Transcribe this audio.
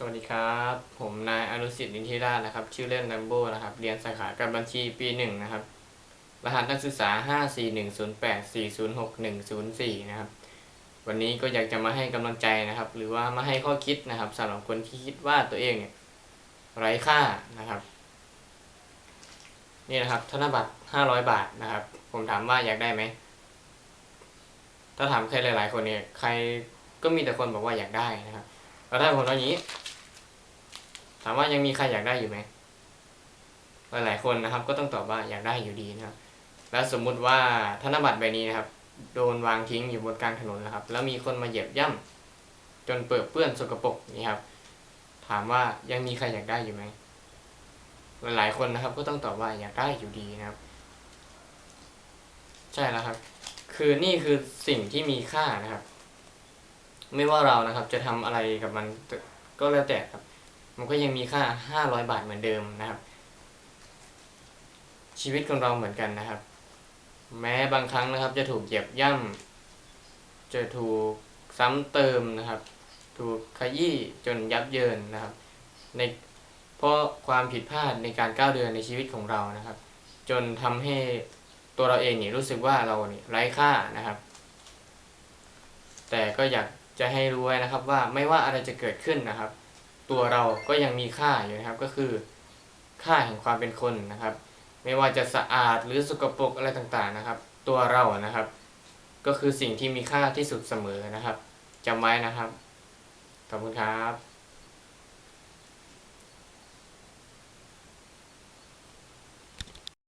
สวัสดีครับ ผมนายอนุสิทธิ์นินทิราชนะครับ ชื่อเล่นแลมโบนะครับ เรียนสาขาการบัญชีปีหนึ่งนะครับ รหัสนักศึกษา 54108406104 นะครับ วันนี้ก็อยากจะมาให้กำลังใจนะครับ หรือว่ามาให้ข้อคิดนะครับสำหรับคนที่คิดว่าตัวเองเนี่ยไร้ค่านะครับ นี่นะครับ ธนบัตร 500 บาทนะครับ ผมถามว่าอยากได้ไหม ถ้าถามใครหลาย ๆ คนเนี่ย ใครก็มีแต่คนบอกว่าอยากได้นะครับแล้วถ้าผมเอาอย่านี้ามว่ายังมีใครอยากได้อยู่ไหมหลายๆคนนะครับ ก็ต้องตอบว่าอยากได้อยู่ดีนะครับ แล้วสมมุติว่าธนบัตรใบนี้นะครับ โดนวางทิ้งอยู่บนกลางถนนนะครับ แล้วมีคนมาเหยียบย่ำจนเปื้อนเปื้อนสกปรกนี่ครับ ถามว่ายังมีใครอยากได้อยู่ไหมหลายๆคนนะครับ ก็ต้องตอบว่าอยากได้อยู่ดีนะครับ ใช่แล้วครับ คือนี่คือสิ่งที่มีค่านะครับ ไม่ว่าเรานะครับ จะทำอะไรกับมันก็แล้วแต่ครับ มันก็ยังมีค่าห้าร้อยบาทเหมือนเดิมนะครับ ชีวิตของเราเหมือนกันนะครับ แม้บางครั้งนะครับ จะถูกเหยียบย่ำจะถูกซ้ำเติมนะครับ ถูกขยี้จนยับเยินนะครับ ในเพราะความผิดพลาดในการก้าวเดินในชีวิตของเรานะครับ จนทำให้ตัวเราเองนี่รู้สึกว่าเรานี่ไร้ค่านะครับ แต่ก็อยากจะให้รู้ไว้นะครับว่าไม่ว่าอะไรจะเกิดขึ้นนะครับ ตัวเราก็ยังมีค่าอยู่นะครับ ก็คือค่าแห่งความเป็นคนนะครับ ไม่ว่าจะสะอาดหรือสกปรกอะไรต่างๆนะครับ ตัวเรานะครับ ก็คือสิ่งที่มีค่าที่สุดเสมอนะครับจำไว้นะครับขอบคุณครับ